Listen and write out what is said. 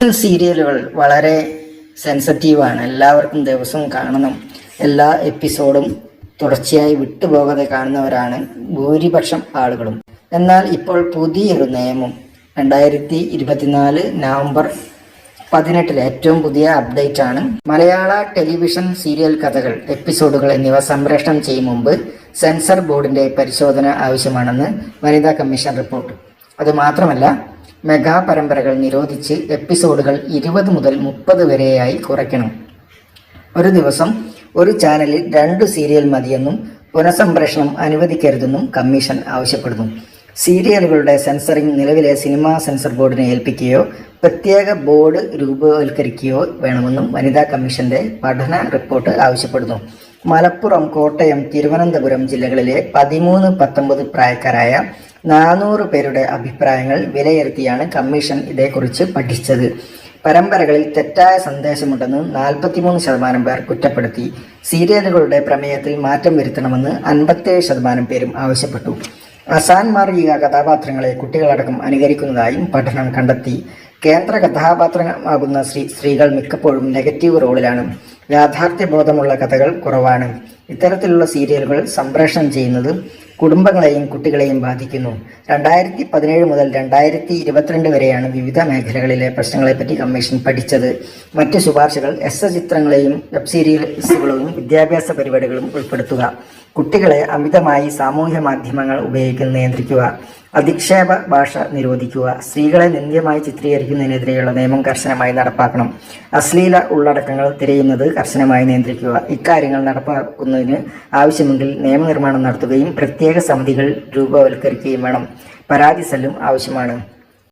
സീരിയലുകൾ വളരെ സെൻസിറ്റീവാണ്. എല്ലാവർക്കും ദിവസവും കാണണം. എല്ലാ എപ്പിസോഡും തുടർച്ചയായി വിട്ടുപോകാതെ കാണുന്നവരാണ് ഭൂരിപക്ഷം ആളുകളും. എന്നാൽ ഇപ്പോൾ പുതിയൊരു നിയമം രണ്ടായിരത്തി ഇരുപത്തിനാല് നവംബർ പതിനെട്ടിലെ ഏറ്റവും പുതിയ അപ്ഡേറ്റ് ആണ് മലയാള ടെലിവിഷൻ സീരിയൽ കഥകൾ എപ്പിസോഡുകൾ എന്നിവ സംപ്രേഷണം ചെയ്യും മുമ്പ് സെൻസർ ബോർഡിന്റെ പരിശോധന ആവശ്യമാണെന്ന് വനിതാ കമ്മീഷൻ റിപ്പോർട്ട്. അതുമാത്രമല്ല മെഗാ പരമ്പരകൾ നിരോധിച്ച് എപ്പിസോഡുകൾ ഇരുപത് മുതൽ മുപ്പത് വരെയായി കുറയ്ക്കണം. ഒരു ദിവസം ഒരു ചാനലിൽ രണ്ട് സീരിയൽ മതിയെന്നും പുനഃസംപ്രേഷണം അനുവദിക്കരുതെന്നും കമ്മീഷൻ ആവശ്യപ്പെടുന്നു. സീരിയലുകളുടെ സെൻസറിംഗ് നിലവിലെ സിനിമാ സെൻസർ ബോർഡിനെ ഏൽപ്പിക്കുകയോ പ്രത്യേക ബോർഡ് രൂപവൽക്കരിക്കുകയോ വേണമെന്നും വനിതാ കമ്മീഷന്റെ പഠന റിപ്പോർട്ട് ആവശ്യപ്പെടുന്നു. മലപ്പുറം കോട്ടയം തിരുവനന്തപുരം ജില്ലകളിലെ പതിമൂന്ന് പത്തൊമ്പത് പ്രായക്കാരായ നാനൂറ് പേരുടെ അഭിപ്രായങ്ങൾ വിലയിരുത്തിയാണ് കമ്മീഷൻ ഇതേക്കുറിച്ച് പഠിച്ചത്. പരമ്പരകളിൽ തെറ്റായ സന്ദേശമുണ്ടെന്ന് നാൽപ്പത്തിമൂന്ന് ശതമാനം പേർ കുറ്റപ്പെടുത്തി. സീരിയലുകളുടെ പ്രമേയത്തിൽ മാറ്റം വരുത്തണമെന്ന് അൻപത്തേഴ് ശതമാനം പേരും ആവശ്യപ്പെട്ടു. അസാൻമാർഗിക കഥാപാത്രങ്ങളെ കുട്ടികളടക്കം അനുകരിക്കുന്നതായും പഠനം കണ്ടെത്തി. കേന്ദ്ര കഥാപാത്രമാകുന്ന സ്ത്രീ സ്ത്രീകൾ മിക്കപ്പോഴും നെഗറ്റീവ് റോളിലാണ്. യാഥാർത്ഥ്യബോധമുള്ള കഥകൾ കുറവാണ്. ഇത്തരത്തിലുള്ള സീരിയലുകൾ സംപ്രേഷണം ചെയ്യുന്നത് കുടുംബങ്ങളെയും കുട്ടികളെയും ബാധിക്കുന്നു. രണ്ടായിരത്തി പതിനേഴ് മുതൽ രണ്ടായിരത്തി ഇരുപത്തിരണ്ട് വരെയാണ് വിവിധ മേഖലകളിലെ പ്രശ്നങ്ങളെപ്പറ്റി കമ്മീഷൻ പഠിച്ചത്. മറ്റ് ശുപാർശകൾ എസ് ചിത്രങ്ങളെയും വെബ് സീരീസുകളും വിദ്യാഭ്യാസ പരിപാടികളും ഉൾപ്പെടുത്തുക. കുട്ടികളെ അമിതമായി സാമൂഹ്യ മാധ്യമങ്ങൾ ഉപയോഗിക്കുന്നത് നിയന്ത്രിക്കുക. അധിക്ഷേപ ഭാഷ നിരോധിക്കുക. സ്ത്രീകളെ നിന്ദ്യമായി ചിത്രീകരിക്കുന്നതിനെതിരെയുള്ള നിയമം കർശനമായി നടപ്പാക്കണം. അശ്ലീല ഉള്ളടക്കങ്ങൾ തിരയുന്നത് കർശനമായി നിയന്ത്രിക്കുക. ഇക്കാര്യങ്ങൾ നടപ്പാക്കുന്നതിന് ആവശ്യമെങ്കിൽ നിയമനിർമ്മാണം നടത്തുകയും പ്രത്യേക സമിതികൾ രൂപവൽക്കരിക്കുകയും വേണം. പരാതി സെല്ലും ആവശ്യമാണ്.